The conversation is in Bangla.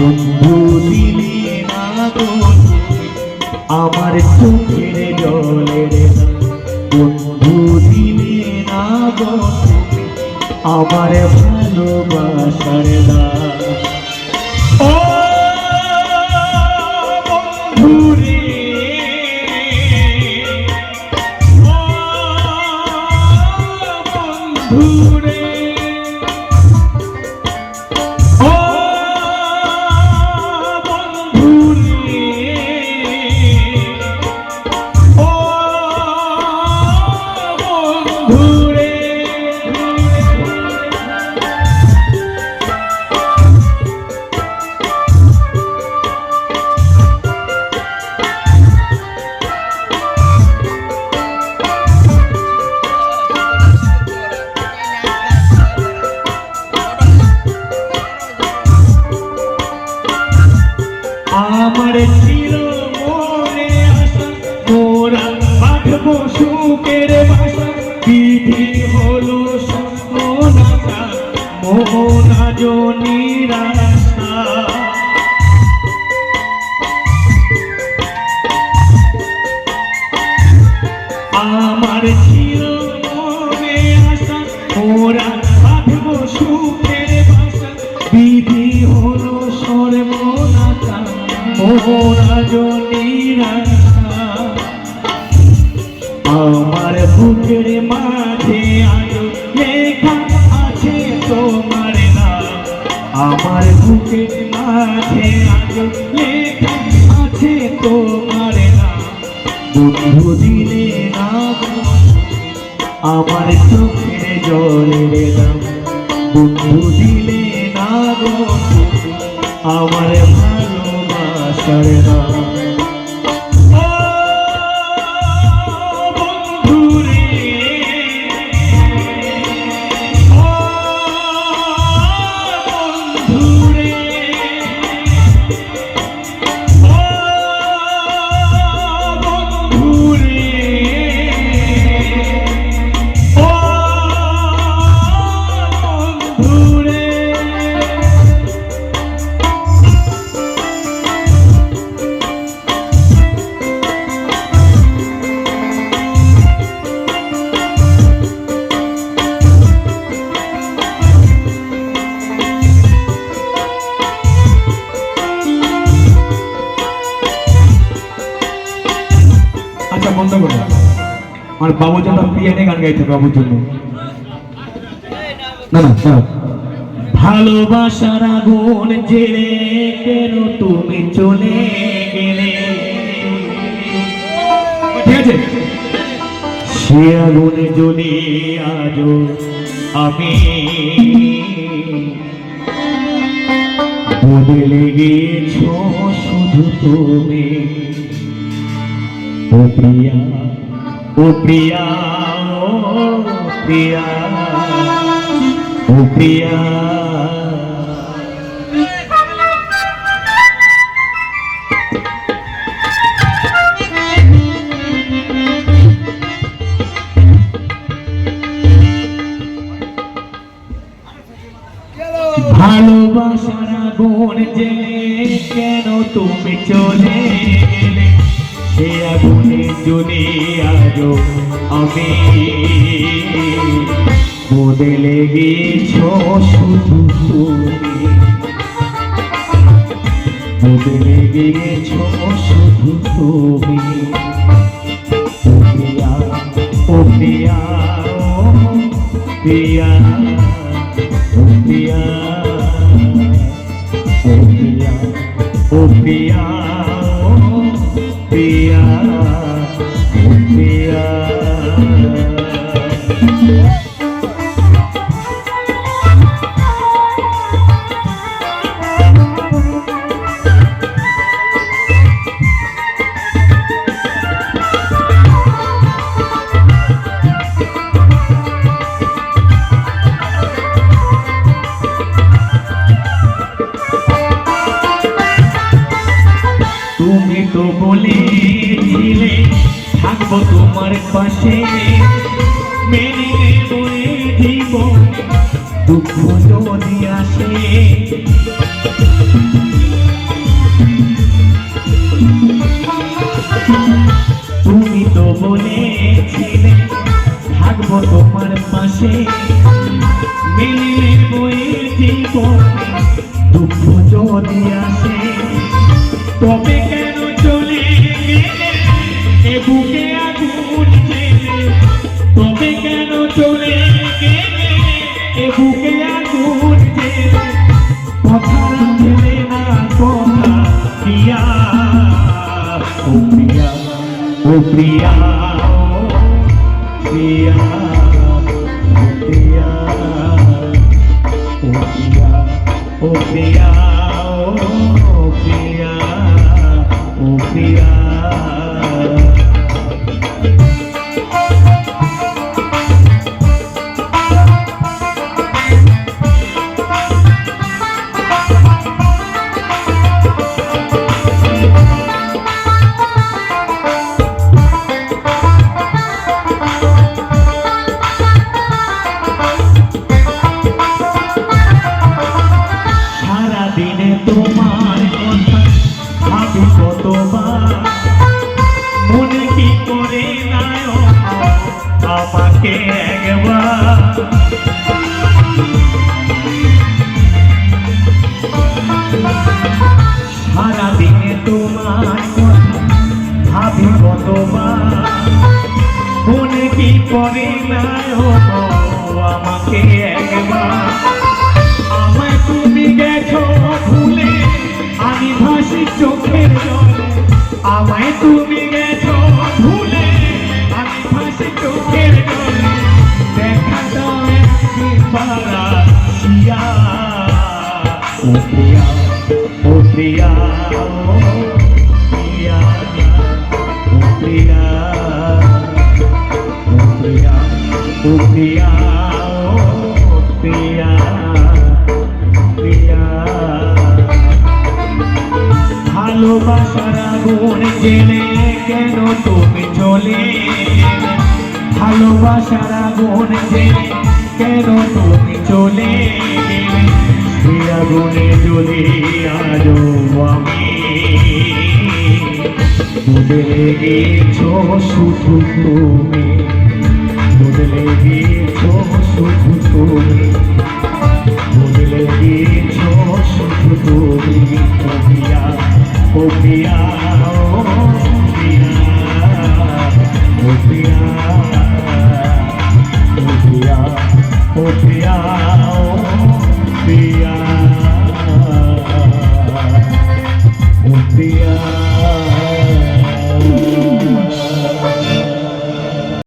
বন্ধু দিদি আমার চোখের জলের বন্ধু দিদি না আমার ভালোবাসার দা সুখের বাসা হলো মোহনা জনিরাশা আমার মাঝে আলো লেখা আছে তোমার নাম। আমার বুকের মাঝে আলো লেখা আছে তোমার নাম। বন্ধু দিলে না আমার চোখের জলের দাম বন্ধু দিলে না গো তুমি আমার ভালোবাসার নাম। আচ্ছা বন্ধ করো। আমার বাবুর জন্য পিয়ানে গান গাইতে বাবুর জন্য। না না না। ভালোবাসার আগুন জেলে কেন তুমি চলে গেলে? ঠিক আছে? সে আগুনে জ্বলে আজ আমি বদলে গেছ শুধু তুমি। ও প্রিয়া ও প্রিয়া ও প্রিয়া ও প্রিয়া। ভালোবাসার আগুন জেলে কেন তুমি চলে? সে আগুনে জ্বলে আজ আমি। বদলে গেছ শুধু তুমি। বদলে গেছ শুধু তুমি। প্রিয়া, ও প্রিয়া প্রিয়া, ও প্রিয়া ও প্রিয়া ও প্রিয়া। Be día, un día. তো বলেছিলে, থাকব তোমার পাশে। মেনে নেব জীবন দুঃখ যদি আসে। তুমি তো বলেছিলে, থাকব তোমার পাশে। মেনে নেব এই বুকে আগুন তবে কেন চলে গেলে? এ বুকে আগুন কথা রাখলে না কথা, প্রিয়া। প্রিয়া, ও প্রিয়া প্রিয়া প্রিয়া। প্রিয়া প্রিয়া করে নায় আমাকে একবার। আমায় তুমি গেছো ভুলে, আমি ভাসি চোখের জলে। আমায় তুমি গেছো ভুলে, আমি ভাসি চোখের জলে। দেখা দাও একদিন পারা শিয়া ও প্রিয়া ও প্রিয়া ও প্রিয়া ও প্রিয়া ও প্রিয়া প্রিয়া। ভালোবাসার আগুন জেনে কেন তুমি চলে? ভালোবাসার আগুন জেনে কেন তুমি চলে? সে আগুনে জ্বলে আজও আমি বদলে গেছো শুধু তুমি। বদলে গেছো শুধু তুমি। বদলে গেছো শুধু তুমি ও প্রিয়া